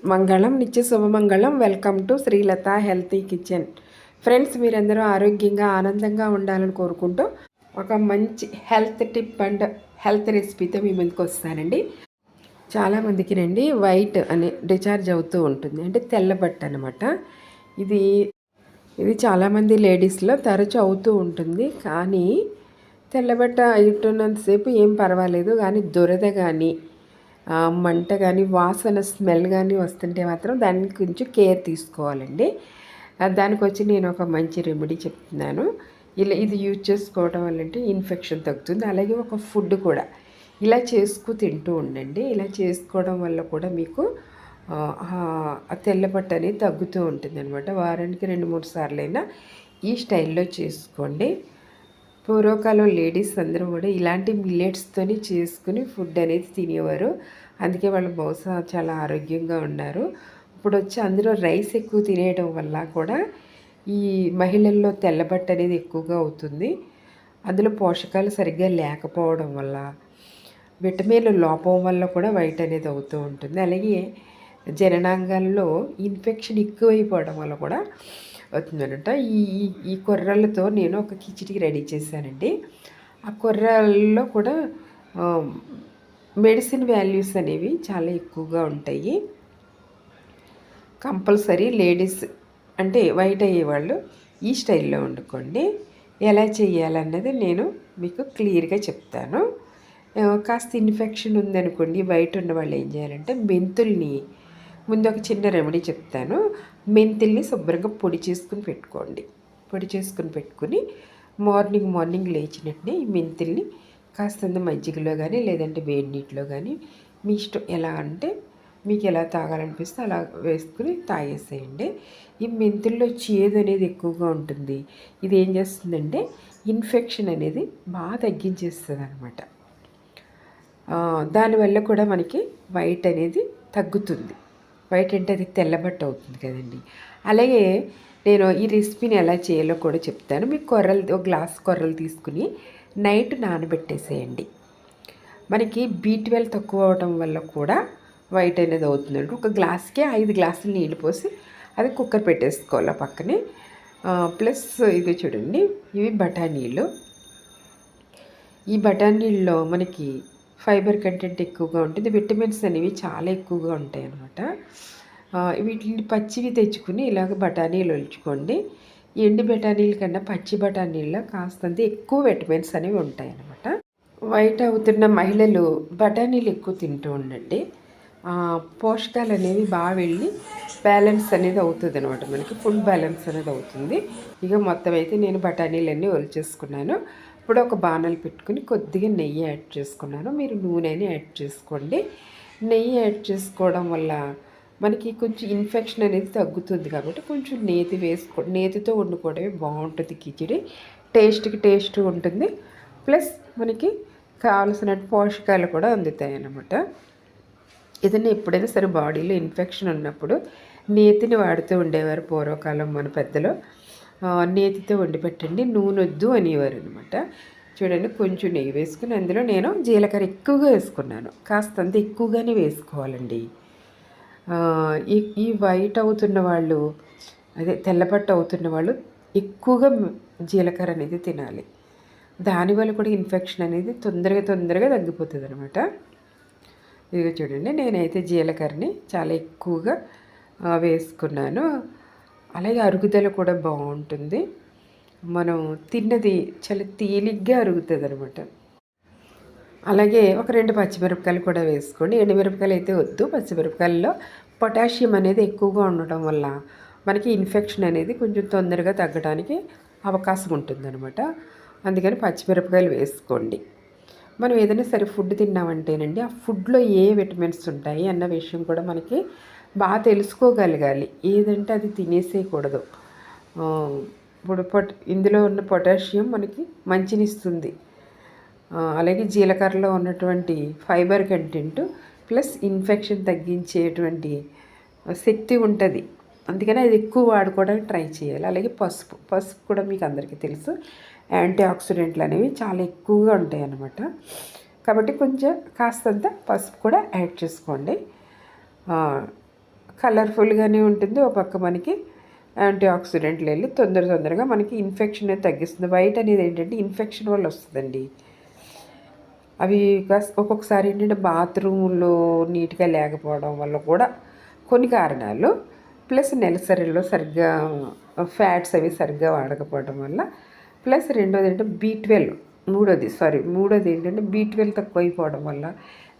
మంగళం నిత్య శుభమంగళం welcome to Srilatha healthy kitchen. Friends మీరందరూ ఆరోగ్యంగా ఆనందంగా ఉండాలని కోరుకుంటూ ఒక మంచి హెల్త్ టిప్ అండ్ హెల్త్ రెసిపీతో మీ ముందుకు వస్తానండి. చాలామందికి నండి వైట్ అని డిశ్చార్జ్ అవుతూ ఉంటుంది. అంటే తెల్లబట్ట అనమాట ఇది ఇది చాలామంది లేడీస్లో తరచు అవుతూ ఉంటుంది. కానీ తెల్లబట్ట ఇట్టున్నంతసేపు ఏం పర్వాలేదు. కానీ దురద కానీ మంట కానీ వాసన స్మెల్ కానీ వస్తుంటే మాత్రం దానికి కొంచెం కేర్ తీసుకోవాలండి. దానికి వచ్చి నేను ఒక మంచి రెమెడీ చెప్తున్నాను. ఇలా ఇది యూజ్ చేసుకోవడం వల్ల అంటే ఇన్ఫెక్షన్ తగ్గుతుంది. అలాగే ఒక ఫుడ్ కూడా. ఇలా చేసుకు తింటూ ఉండండి. ఇలా చేసుకోవడం వల్ల కూడా మీకు తెల్లపట్టు తెల్లబట్ట అనేది తగ్గుతూ ఉంటుంది అనమాట వారానికి రెండు మూడు సార్లైనా ఈ స్టైల్లో చేసుకోండి. పూర్వకాలం లేడీస్ అందరూ కూడా ఇలాంటి మిల్లెట్స్తోని చేసుకుని ఫుడ్ అనేది తినేవారు. అందుకే వాళ్ళు బహుశా చాలా ఆరోగ్యంగా ఉన్నారు. ఇప్పుడు వచ్చి అందులో రైస్ ఎక్కువ తినేయడం వల్ల కూడా ఈ మహిళల్లో తెల్లబట్ట అనేది ఎక్కువగా అవుతుంది. అందులో పోషకాలు సరిగ్గా లేకపోవడం వల్ల విటమిన్ల లోపం వల్ల కూడా వైట్ అనేది అవుతూ ఉంటుంది. అలాగే జననాంగాల్లో ఇన్ఫెక్షన్ ఎక్కువైపోవడం వల్ల కూడా అవుతుందనమాట ఈ ఈ- కొర్రలతో నేను ఒక కిచిడి రెడీ చేశానండి. ఆ కొర్రల్లో కూడా మెడిసిన్ వాల్యూస్ అనేవి చాలా ఎక్కువగా ఉంటాయి. కంపల్సరీ లేడీస్ అంటే వైట్ అయ్యేవాళ్ళు ఈ స్టైల్లో వండుకోండి. ఎలా చేయాలన్నది నేను మీకు క్లియర్గా చెప్తాను. కాస్త ఇన్ఫెక్షన్ ఉందనుకోండి బయట ఉన్న వాళ్ళు ఏం చేయాలంటే మెంతుల్ని ముందు ఒక చిన్న రెమెడీ చెప్తాను. మెంతుల్ని శుభ్రంగా పొడి చేసుకుని పెట్టుకోండి. పొడి చేసుకుని పెట్టుకుని మార్నింగ్ మార్నింగ్ లేచినట్టునే ఈ మెంతుల్ని కాస్తంత మజ్జిగలో కానీ లేదంటే వేడి నీటిలో కానీ మీ ఇష్టం ఎలా అంటే మీకు ఎలా తాగాలనిపిస్తే అలా వేసుకుని తాగేసేయండి. ఈ మెంతుల్లో చేదు అనేది ఎక్కువగా ఉంటుంది. ఇది ఏం చేస్తుందంటే ఇన్ఫెక్షన్ అనేది బాగా తగ్గించేస్తుంది అనమాట దానివల్ల కూడా మనకి వైట్ అనేది తగ్గుతుంది. వైట్ అంటే అది తెల్లబట్ట అవుతుంది కదండి. అలాగే నేను ఈ రెసిపీని ఎలా చేయాలో కూడా చెప్తాను. మీకు కొర్రలు ఒక గ్లాస్ కొర్రలు తీసుకుని నైట్ నానబెట్టేసేయండి. మనకి బీ ట్వెల్వ్ తక్కువ అవడం వల్ల కూడా వైట్ అనేది అవుతుందండి ఒక గ్లాస్కి ఐదు గ్లాసులు నీళ్ళు పోసి అది కుక్కర్ పెట్టేసుకోవాలి ఆ పక్కనే. ప్లస్ ఇది చూడండి ఇవి బఠానీలు. ఈ బఠానీల్లో మనకి ఫైబర్ కంటెంట్ ఎక్కువగా ఉంటుంది. విటమిన్స్ అనేవి చాలా ఎక్కువగా ఉంటాయి అన్నమాట వీటిని పచ్చివి తెచ్చుకుని ఇలాగ బఠానీలు ఒలుచుకోండి. ఎండు బఠానీల కన్నా పచ్చి బఠానీల్లో కాస్తంత ఎక్కువ విటమిన్స్ అనేవి ఉంటాయి అన్నమాట వైట్ అవుతున్న మహిళలు బఠానీలు ఎక్కువ తింటూ ఉండండి. పోషకాలు అనేవి బాగా వెళ్ళి బ్యాలెన్స్ అనేది అవుతుంది అనమాట మనకి. ఫుడ్ బ్యాలెన్స్ అనేది అవుతుంది. ఇక మొత్తం అయితే నేను బఠానీలన్నీ ఒలిచేసుకున్నాను. ఇప్పుడు ఒక బాణలు పెట్టుకుని కొద్దిగా నెయ్యి యాడ్ చేసుకున్నాను. మీరు నూనెని యాడ్ చేసుకోండి. నెయ్యి యాడ్ చేసుకోవడం వల్ల మనకి కొంచెం ఇన్ఫెక్షన్ అనేది తగ్గుతుంది కాబట్టి కొంచెం నేతి వేసుకో నేతితో వండుకోవడమే బాగుంటుంది కిచిడి. టేస్ట్కి టేస్ట్ ఉంటుంది. ప్లస్ మనకి కావలసిన పోషకాలు కూడా అందుతాయి అన్నమాట ఏదైనా ఎప్పుడైనా సరే బాడీలో ఇన్ఫెక్షన్ ఉన్నప్పుడు నేతిని వాడుతూ ఉండేవారు పూర్వకాలం మన పెద్దలు. నేతితో వండి పెట్టండి నూనె వద్దు అనేవారు అనమాట చూడండి కొంచెం నెయ్యి వేసుకుని అందులో నేను జీలకర్ర ఎక్కువగా వేసుకున్నాను. కాస్తంత ఎక్కువగానే వేసుకోవాలండి. ఈ ఈ వైట్ అవుతున్న వాళ్ళు అదే తెల్లపట్టు అవుతున్న వాళ్ళు ఎక్కువగా జీలకర్ర అనేది తినాలి. దానివల్ల కూడా ఇన్ఫెక్షన్ అనేది తొందరగా తొందరగా తగ్గిపోతుంది అనమాట ఇదిగో చూడండి నేనైతే జీలకర్రని చాలా ఎక్కువగా వేసుకున్నాను. అలాగే అరుగుదల కూడా బాగుంటుంది. మనం తిన్నది చాలా తేలిగ్గా అరుగుతుంది అనమాట అలాగే ఒక రెండు పచ్చిమిరపకాయలు కూడా వేసుకోండి. ఎండుమిరపకాయలు అయితే వద్దు. పచ్చిమిరపకాయల్లో పొటాషియం అనేది ఎక్కువగా ఉండటం వల్ల మనకి ఇన్ఫెక్షన్ అనేది కొంచెం తొందరగా తగ్గడానికి అవకాశం ఉంటుందన్నమాట. అందుకని పచ్చిమిరపకాయలు వేసుకోండి. మనం ఏదైనా సరే ఫుడ్ తిన్నామంటేనండి ఆ ఫుడ్లో ఏ విటమిన్స్ ఉంటాయి అన్న విషయం కూడా మనకి బాగా తెలుసుకోగలగాలి. ఏదంటే అది తినేసేయకూడదు. ఇప్పుడు పొట ఇందులో ఉన్న పొటాషియం మనకి మంచినిస్తుంది. అలాగే జీలకర్రలో ఉన్నటువంటి ఫైబర్ కంటెంట్ ప్లస్ ఇన్ఫెక్షన్ తగ్గించేటువంటి శక్తి ఉంటుంది. అందుకని అది ఎక్కువ వాడుకోవడానికి ట్రై చేయాలి. అలాగే పసుపు పసుపు కూడా మీకు అందరికీ తెలుసు. యాంటీ ఆక్సిడెంట్లు అనేవి చాలా ఎక్కువగా ఉంటాయి అన్నమాట కాబట్టి కొంచెం కాస్తంత పసుపు కూడా యాడ్ చేసుకోండి. కలర్ఫుల్గానే ఉంటుంది. ఒక పక్క మనకి యాంటీ ఆక్సిడెంట్లు వెళ్ళి తొందర తొందరగా మనకి ఇన్ఫెక్షన్ అనేది తగ్గిస్తుంది. వైట్ అనేది ఏంటంటే ఇన్ఫెక్షన్ వల్ల వస్తుందండి. అవి ఒక్కొక్కసారి ఏంటంటే బాత్రూంలో నీట్గా లేకపోవడం వల్ల కూడా కొన్ని కారణాలు. ప్లస్ నెలసరిలో సరిగ్గా ఫ్యాట్స్ అవి సరిగ్గా వాడకపోవడం వల్ల. ప్లస్ రెండోది ఏంటంటే బీ ట్వెల్వ్ మూడోది సారీ మూడోది ఏంటంటే బీ ట్వెల్వ్ తక్కువ అయిపోవడం వల్ల.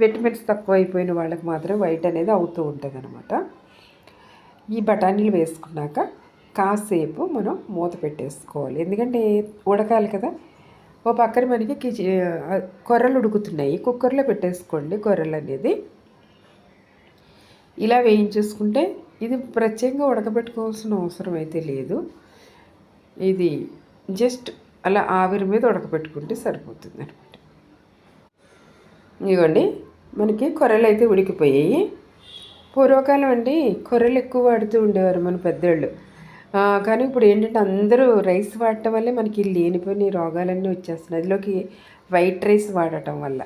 విటమిన్స్ తక్కువ అయిపోయిన వాళ్ళకి మాత్రం వైట్ అనేది అవుతూ ఉంటుంది అనమాట ఈ బఠానీలు వేసుకున్నాక కాసేపు మనం మూత పెట్టేసుకోవాలి. ఎందుకంటే ఉడకాలి కదా. ఓ పక్కన మనకి కిచి కొర్రలు ఉడుకుతున్నాయి. కుక్కర్లో పెట్టేసుకోండి కొర్రలు అనేది. ఇలా వేయించేసుకుంటే ఇది ప్రత్యేకంగా ఉడకబెట్టుకోవాల్సిన అవసరం అయితే లేదు. ఇది జస్ట్ అలా ఆవిరి మీద ఉడకబెట్టుకుంటే సరిపోతుంది అనమాట ఇదిగోండి. మనకి కొర్రలు అయితే ఉడికిపోయాయి. పూర్వకాలం అండి కొర్రలు ఎక్కువ వాడుతూ ఉండేవారు మన పెద్దోళ్ళు. కానీ ఇప్పుడు ఏంటంటే అందరూ రైస్ వాడటం వల్లే మనకి లేనిపోయిన రోగాలన్నీ వచ్చేస్తున్నాయి. అందులోకి వైట్ రైస్ వాడటం వల్ల.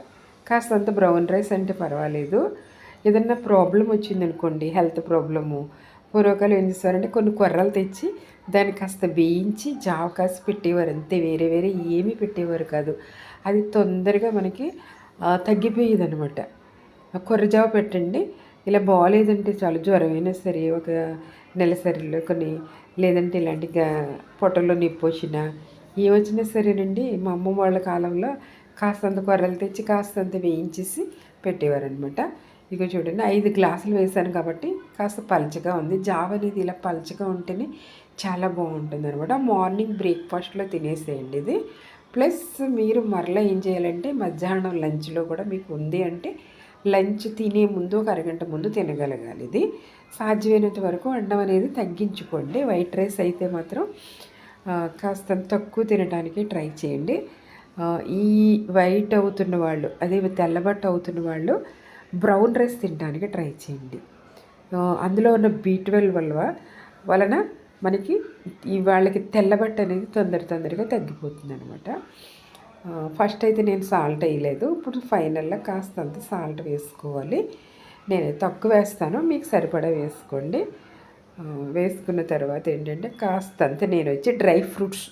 కాస్త అంత బ్రౌన్ రైస్ అంటే పర్వాలేదు. ఏదన్నా ప్రాబ్లం వచ్చిందనుకోండి హెల్త్ ప్రాబ్లము పూర్వకాలం ఏం చేస్తారంటే కొన్ని కొర్రలు తెచ్చి దాన్ని కాస్త వేయించి జావ కాసి పెట్టేవారు. అంతే వేరే వేరే ఏమీ పెట్టేవారు కాదు. అది తొందరగా మనకి తగ్గిపోయేది అనమాట కొర్ర జావ పెట్టండి ఇలా బాగాలేదంటే చాలు జ్వరమైనా సరే ఒక నెలసరిలో కొన్ని లేదంటే ఇలాంటి పొట్టలో నొప్పి వచ్చినా ఏమొచ్చినా సరేనండి. మా అమ్మ వాళ్ళ కాలంలో కాస్తంత కొర్రలు తెచ్చి కాస్తంత వేయించేసి పెట్టేవారనమాట ఇక చూడండి ఐదు గ్లాసులు వేసాను కాబట్టి కాస్త పలచగా ఉంది. జావ అనేది ఇలా పలచగా ఉంటేనే చాలా బాగుంటుంది అనమాట మార్నింగ్ బ్రేక్ఫాస్ట్లో తినేసేయండి ఇది. ప్లస్ మీరు మరలా ఏం చేయాలంటే మధ్యాహ్నం లంచ్లో కూడా మీకు ఉంది అంటే లంచ్ తినే ముందు ఒక అరగంట ముందు తినగలగాలి ఇది. సాధ్యమైనంత వరకు అన్నం అనేది తగ్గించుకోండి. వైట్ రైస్ అయితే మాత్రం కాస్త తక్కువ తినడానికి ట్రై చేయండి. ఈ వైట్ అవుతున్న వాళ్ళు అదే తెల్లబట్ట అవుతున్న వాళ్ళు బ్రౌన్ రైస్ తినడానికి ట్రై చేయండి. అందులో ఉన్న బీ ట్వెల్వ్ వల్ల వలన మనకి ఈ వాళ్ళకి తెల్లబట్ట అనేది తొందర తొందరగా తగ్గిపోతుంది అనమాట ఫస్ట్ అయితే నేను సాల్ట్ వేయలేదు. ఇప్పుడు ఫైనల్గా కాస్తంత సాల్ట్ వేసుకోవాలి. నేను తక్కువ వేస్తాను. మీకు సరిపడా వేసుకోండి. వేసుకున్న తర్వాత ఏంటంటే కాస్తంత నేను వచ్చి డ్రై ఫ్రూట్స్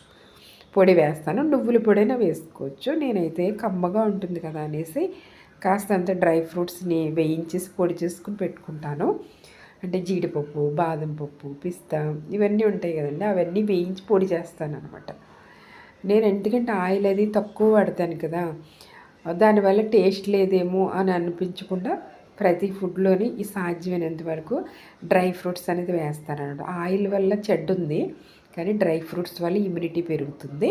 పొడి వేస్తాను. నువ్వుల పొడైనా వేసుకోవచ్చు. నేనైతే కమ్మగా ఉంటుంది కదా అనేసి కాస్తంత డ్రై ఫ్రూట్స్ని వేయించేసి పొడి చేసుకుని పెట్టుకుంటాను. అంటే జీడిపప్పు బాదం పప్పు పిస్తా ఇవన్నీ ఉంటాయి కదండి. అవన్నీ వేయించి పొడి చేస్తాను అనమాట నేను ఎందుకంటే ఆయిల్ అది తక్కువ వాడతాను కదా దానివల్ల టేస్ట్ లేదేమో అని అనిపించకుండా ప్రతి ఫుడ్లోని ఈ సాధ్యమైనంత వరకు డ్రై ఫ్రూట్స్ అనేది వేస్తాను అనమాట. ఆయిల్ వల్ల చెడ్డ ఉంది కానీ డ్రై ఫ్రూట్స్ వల్ల ఇమ్యూనిటీ పెరుగుతుంది.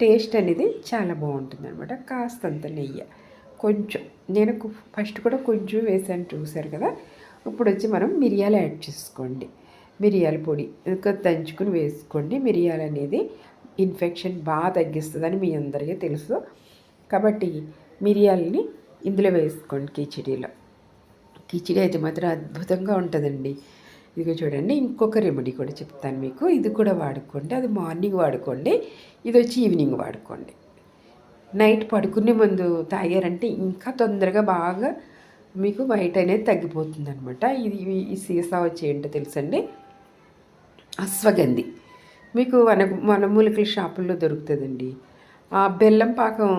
టేస్ట్ అనేది చాలా బాగుంటుంది అనమాట. కాస్తంత నెయ్యి. కొంచెం నేను ఫస్ట్ కూడా కొంచెం వేసాను చూసారు కదా ఇప్పుడు వచ్చి మనం మిరియాలు యాడ్ చేసుకోండి. మిరియాల పొడి ఇంకా దంచుకుని వేసుకోండి. మిరియాలు అనేది ఇన్ఫెక్షన్ బాగా తగ్గిస్తుందని మీ అందరికీ తెలుసు. కాబట్టి మిరియాలని ఇందులో వేసుకోండి కిచిడీలో. కిచిడి అయితే మాత్రం అద్భుతంగా ఉంటుందండి. ఇదిగో చూడండి ఇంకొక రెమెడీ కూడా చెప్తాను మీకు. ఇది కూడా వాడుకోండి అది మార్నింగ్ వాడుకోండి ఇది వచ్చి ఈవినింగ్ వాడుకోండి. నైట్ పడుకునే ముందు తాగారంటే ఇంకా తొందరగా బాగా మీకు వైట్ అనేది తగ్గిపోతుంది అనమాట ఇది ఈ సీసా వచ్చి ఏంటో తెలుసండి? అశ్వగంధి. మీకు వన వనమూలికల షాపుల్లో దొరుకుతుందండి. ఆ బెల్లం పాకం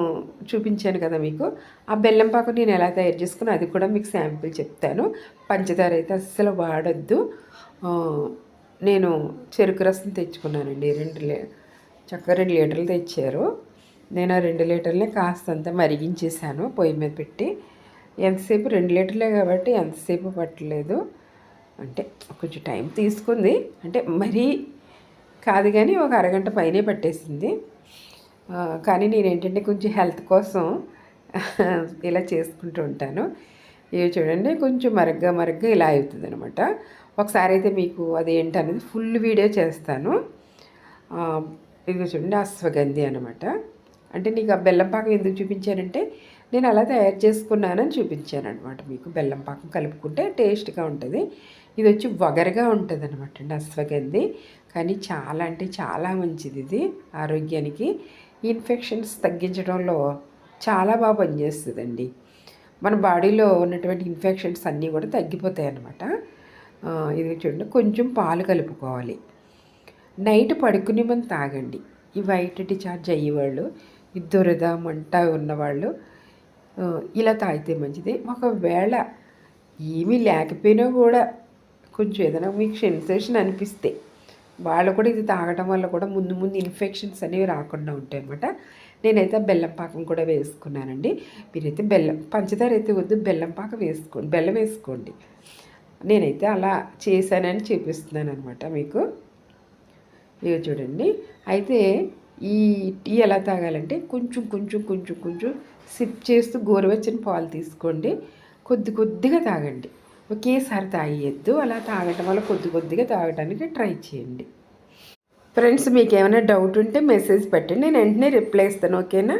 చూపించాను కదా మీకు. ఆ బెల్లం పాకం నేను ఎలా తయారు చేసుకుని అది కూడా మీకు శాంపిల్ చెప్తాను. పంచదార అయితే అస్సలు వాడద్దు. నేను చెరుకు రసం తెచ్చుకున్నానండి. రెండు లే చక్కగా రెండు లీటర్లు తెచ్చారు. నేను ఆ రెండు లీటర్లే కాస్తంత మరిగించేసాను పొయ్యి మీద పెట్టి. ఎంతసేపు? రెండు లీటర్లే కాబట్టి ఎంతసేపు పట్టలేదు. అంటే కొంచెం టైం తీసుకుంది. అంటే మరీ కాదు కానీ ఒక అరగంట పైనే పట్టేసింది. కానీ నేను ఏంటంటే కొంచెం హెల్త్ కోసం ఇలా చేసుకుంటూ ఉంటాను. ఇవి చూడండి కొంచెం మరగ్గా మరగ్గా ఇలా అవుతుంది అనమాట ఒకసారి అయితే మీకు అది ఏంటనేది ఫుల్ వీడియో చేస్తాను. ఇది చూడండి అశ్వగంధి అనమాట అంటే నీకు ఆ బెల్లం పాకం ఎందుకు చూపించానంటే నేను అలా తయారు చేసుకున్నానని చూపించాను అనమాట మీకు. బెల్లం పాకం కలుపుకుంటే టేస్ట్గా ఉంటుంది. ఇది వచ్చి వగరగా ఉంటుంది అనమాట అండి అశ్వగంధి. కానీ చాలా అంటే చాలా మంచిది ఇది ఆరోగ్యానికి. ఇన్ఫెక్షన్స్ తగ్గించడంలో చాలా బాగా పనిచేస్తుందండి. మన బాడీలో ఉన్నటువంటి ఇన్ఫెక్షన్స్ అన్నీ కూడా తగ్గిపోతాయి అన్నమాట ఇది చూడండి కొంచెం పాలు కలుపుకోవాలి. నైట్ పడుకునే మనం తాగండి. ఈ వైట్ డిచార్జ్ అయ్యేవాళ్ళు ఈ దురద మంట ఉన్నవాళ్ళు ఇలా తాగితే మంచిది. ఒకవేళ ఏమీ లేకపోయినా కూడా కొంచెం ఏదైనా మీకు సెన్సేషన్ అనిపిస్తే వాళ్ళు కూడా ఇది తాగడం వల్ల కూడా ముందు ముందు ఇన్ఫెక్షన్స్ అనేవి రాకుండా ఉంటాయి అన్నమాట నేనైతే బెల్లం పాకం కూడా వేసుకున్నానండి. మీరైతే బెల్లం పంచదార అయితే వద్దు బెల్లం పాకం వేసుకోండి బెల్లం వేసుకోండి. నేనైతే అలా చేశానని చూపిస్తున్నాను అనమాట మీకు. ఇవి చూడండి. అయితే ఈ టీ ఎలా తాగాలంటే కొంచెం కొంచెం కొంచెం కొంచెం సిప్ చేస్తూ గోరువెచ్చని పాలు తీసుకోండి. కొద్ది కొద్దిగా తాగండి. ఒకేసారి తాగేయద్దు అలా తాగటం వల్ల కొద్ది కొద్దిగా తాగడానికి ట్రై చేయండి. ఫ్రెండ్స్ మీకు ఏమైనా డౌట్ ఉంటే మెసేజ్ పెట్టండి నేను వెంటనే రిప్లై ఇస్తాను ఓకేనా?